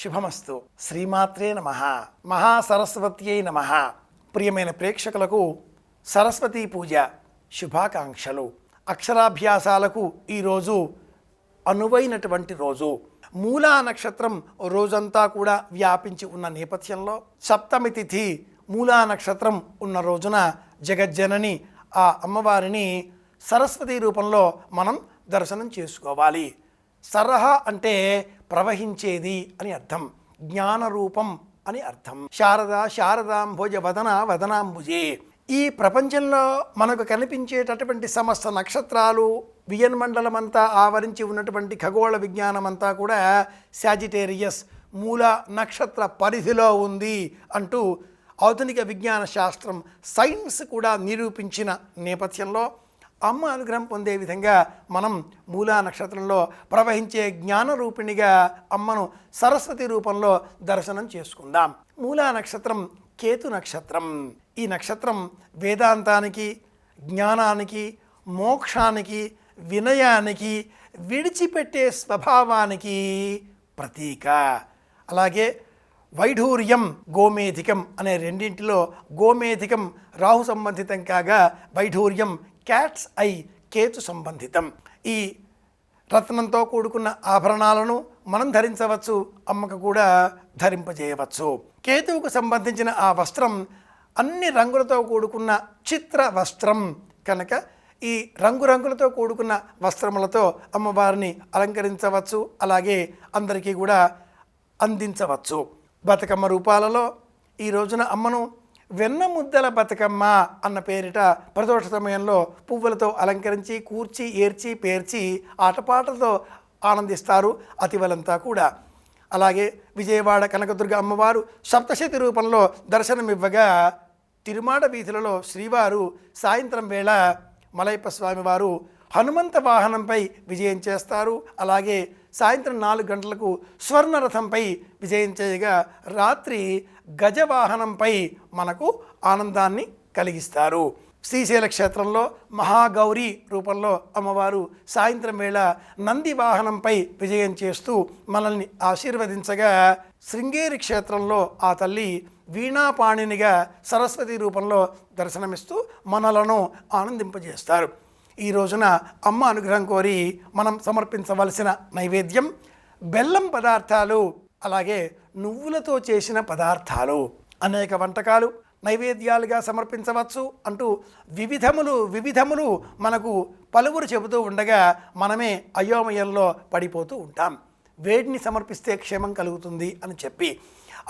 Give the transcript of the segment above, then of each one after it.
శుభమస్తు. శ్రీమాత్రే నమ. మహాసరస్వత్యై నమ. ప్రియమైన ప్రేక్షకులకు సరస్వతీ పూజ శుభాకాంక్షలు. అక్షరాభ్యాసాలకు ఈరోజు అనువైనటువంటి రోజు. మూలా నక్షత్రం రోజంతా కూడా వ్యాపించి ఉన్న నేపథ్యంలో సప్తమి తిథి మూలా నక్షత్రం ఉన్న రోజున జగజ్జనని ఆ అమ్మవారిని సరస్వతి రూపంలో మనం దర్శనం చేసుకోవాలి. సరహ అంటే ప్రవహించేది అని అర్థం. జ్ఞాన రూపం అని అర్థం. శారద శారదాంభుజ వదన వదనాంబుజే ఈ ప్రపంచంలో మనకు కనిపించేటటువంటి సమస్త నక్షత్రాలు వియన్మండలం అంతా ఆవరించి ఉన్నటువంటి ఖగోళ విజ్ఞానం అంతా కూడా శాజిటేరియస్ మూల నక్షత్ర పరిధిలో ఉంది అంటూ ఆధునిక విజ్ఞాన శాస్త్రం సైన్స్ కూడా నిరూపించిన నేపథ్యంలో అమ్మ అనుగ్రహం పొందే విధంగా మనం మూలా నక్షత్రంలో ప్రవహించే జ్ఞాన రూపిణిగా అమ్మను సరస్వతి రూపంలో దర్శనం చేసుకుందాం. మూలా నక్షత్రం కేతు నక్షత్రం. ఈ నక్షత్రం వేదాంతానికి జ్ఞానానికి మోక్షానికి వినయానికి విడిచిపెట్టే స్వభావానికి ప్రతీక. అలాగే వైఢూర్యం గోమేధికం అనే రెండింటిలో గోమేధికం రాహు సంబంధితం కాగా వైఢూర్యం క్యాట్స్ ఐ కేతు సంబంధితం. ఈ రత్నంతో కూడుకున్న ఆభరణాలను మనం ధరించవచ్చు అమ్మకు కూడా ధరింపజేయవచ్చు. కేతువుకు సంబంధించిన ఆ వస్త్రం అన్ని రంగులతో కూడుకున్న చిత్ర వస్త్రం. కనుక ఈ రంగురంగులతో కూడుకున్న వస్త్రములతో అమ్మవారిని అలంకరించవచ్చు అలాగే అందరికీ కూడా అందించవచ్చు. బతుకమ్మ రూపాలలో ఈ రోజున అమ్మను వెన్న ముద్దల బతుకమ్మ అన్న పేరిట ప్రదోష సమయంలో పువ్వులతో అలంకరించి కూర్చి ఏర్చి పేర్చి ఆటపాటలతో ఆనందిస్తారు అతివలంతా కూడా. అలాగే విజయవాడ కనకదుర్గ అమ్మవారు సప్తశతి రూపంలో దర్శనమివ్వగా తిరుమాడ వీధులలో శ్రీవారు సాయంత్రం వేళ మలయప్ప స్వామివారు హనుమంత వాహనంపై విజయం చేస్తారు. అలాగే సాయంత్రం నాలుగు గంటలకు స్వర్ణరథంపై విజయం చేయగా రాత్రి గజవాహనంపై మనకు ఆనందాన్ని కలిగిస్తారు. శ్రీశైల క్షేత్రంలో మహాగౌరి రూపంలో అమ్మవారు సాయంత్రం వేళ నంది వాహనంపై విజయం చేస్తూ మనల్ని ఆశీర్వదించగా శృంగేరి క్షేత్రంలో ఆ తల్లి వీణాపాణినిగా సరస్వతి రూపంలో దర్శనమిస్తూ మనలను ఆనందింపజేస్తారు. ఈ రోజున అమ్మ అనుగ్రహం కోరి మనం సమర్పించవలసిన నైవేద్యం బెల్లం పదార్థాలు అలాగే నువ్వులతో చేసిన పదార్థాలు. అనేక వంటకాలు నైవేద్యాలుగా సమర్పించవచ్చు అంటూ వివిధములు వివిధములు మనకు పలువురు చెబుతూ ఉండగా మనమే అయోమయంలో పడిపోతూ ఉంటాం. వేడిని సమర్పిస్తే క్షేమం కలుగుతుంది అని చెప్పి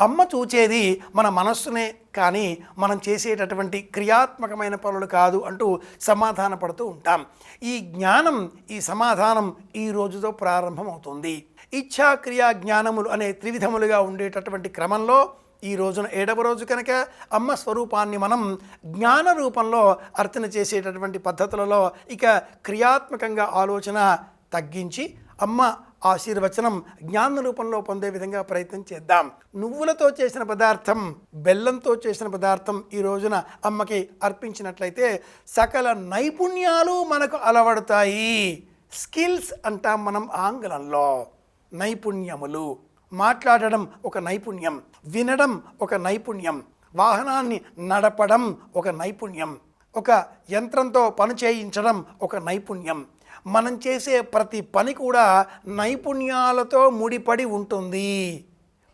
అమ్మ చూచేది మన మనస్సునే కానీ మనం చేసేటటువంటి క్రియాత్మకమైన పనులు కాదు అంటూ సమాధాన పడుతూ ఉంటాం. ఈ జ్ఞానం ఈ సమాధానం ఈ రోజుతో ప్రారంభమవుతుంది. ఇచ్ఛా క్రియా జ్ఞానములు అనే త్రివిధములుగా ఉండేటటువంటి క్రమంలో ఈ రోజున ఏడవ రోజు కనుక అమ్మ స్వరూపాన్ని మనం జ్ఞాన రూపంలో అర్చన చేసేటటువంటి పద్ధతులలో ఇక క్రియాత్మకంగా ఆలోచన తగ్గించి అమ్మ ఆశీర్వచనం జ్ఞాన రూపంలో పొందే విధంగా ప్రయత్నం చేద్దాం. నువ్వులతో చేసిన పదార్థం బెల్లంతో చేసిన పదార్థం ఈ రోజున అమ్మకి అర్పించినట్లయితే సకల నైపుణ్యాలు మనకు అలవడతాయి. స్కిల్స్ అంటాం మనం ఆంగ్లంలో. నైపుణ్యములు. మాట్లాడడం ఒక నైపుణ్యం వినడం ఒక నైపుణ్యం వాహనాన్ని నడపడం ఒక నైపుణ్యం ఒక యంత్రంతో పని చేయించడం ఒక నైపుణ్యం. మనం చేసే ప్రతి పని కూడా నైపుణ్యాలతో ముడిపడి ఉంటుంది.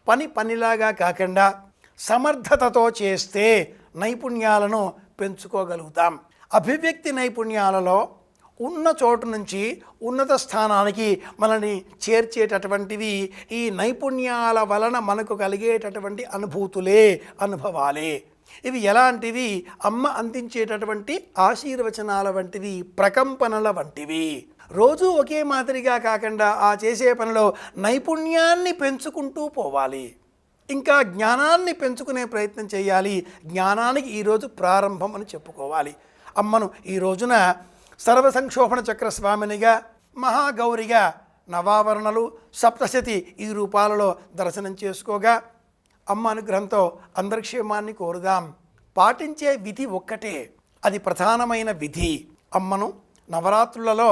పని పనిలాగా కాకుండా సమర్థతతో చేస్తే నైపుణ్యాలను పెంచుకోగలుగుతాం. అభివ్యక్తి నైపుణ్యాలలో ఉన్న చోటు నుంచి ఉన్నత స్థానానికి మనల్ని చేర్చేటటువంటివి ఈ నైపుణ్యాల వలన మనకు కలిగేటటువంటి అనుభూతులే అనుభవాలే. ఇవి ఎలాంటివి? అమ్మ అందించేటటువంటి ఆశీర్వచనాల వంటివి ప్రకంపనల వంటివి. రోజు ఒకే మాదిరిగా కాకుండా ఆ చేసే పనిలో నైపుణ్యాన్ని పెంచుకుంటూ పోవాలి. ఇంకా జ్ఞానాన్ని పెంచుకునే ప్రయత్నం చేయాలి. జ్ఞానానికి ఈరోజు ప్రారంభం అని చెప్పుకోవాలి. అమ్మను ఈ రోజున సర్వ సంక్షోభణ చక్ర స్వామినిగా మహాగౌరిగా నవావరణలు సప్తశతి ఈ రూపాలలో దర్శనం చేసుకోగా అమ్మ అనుగ్రహంతో అందరి క్షేమాన్ని కోరుదాం. పాటించే విధి ఒక్కటే అది ప్రధానమైన విధి. అమ్మను నవరాత్రులలో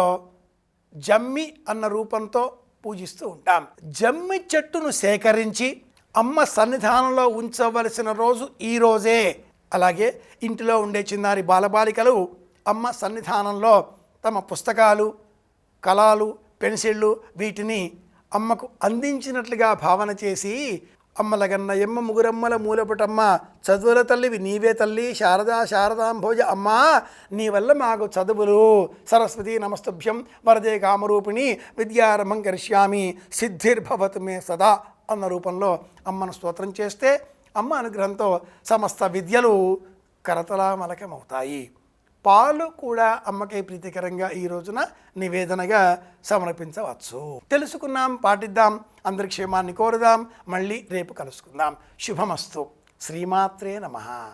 జమ్మి అన్న రూపంతో పూజిస్తూ ఉంటాం. జమ్మి చెట్టును సేకరించి అమ్మ సన్నిధానంలో ఉంచవలసిన రోజు ఈ రోజే. అలాగే ఇంటిలో ఉండే చిన్నారి బాలబాలికలు అమ్మ సన్నిధానంలో తమ పుస్తకాలు కళాలు పెన్సిళ్ళు వీటిని అమ్మకు అందించినట్లుగా భావన చేసి అమ్మలగన్న ఎమ్మ ముగురమ్మల మూలపుటమ్మ. చదువుల తల్లివి నీవే తల్లి. శారదా శారదాంభోజ అమ్మా. నీ వల్ల మాకు చదువులు. సరస్వతి నమస్తుభ్యం. వరదే కామరూపిణి. విద్యారంభం కరిష్యామి. సిద్ధిర్భవతు మే సదా అన్న రూపంలో అమ్మను స్తోత్రం చేస్తే అమ్మ అనుగ్రహంతో సమస్త విద్యలు కరతలామలకమవుతాయి. పాలు కూడా అమ్మకై ప్రీతికరంగా ఈ రోజున నివేదనగా సమర్పించవచ్చు. తెలుసుకున్నాం పాటిద్దాం అందరి క్షేమాన్ని కోరుదాం. మళ్ళీ రేపు కలుసుకుందాం. శుభమస్తు. శ్రీమాత్రే నమః.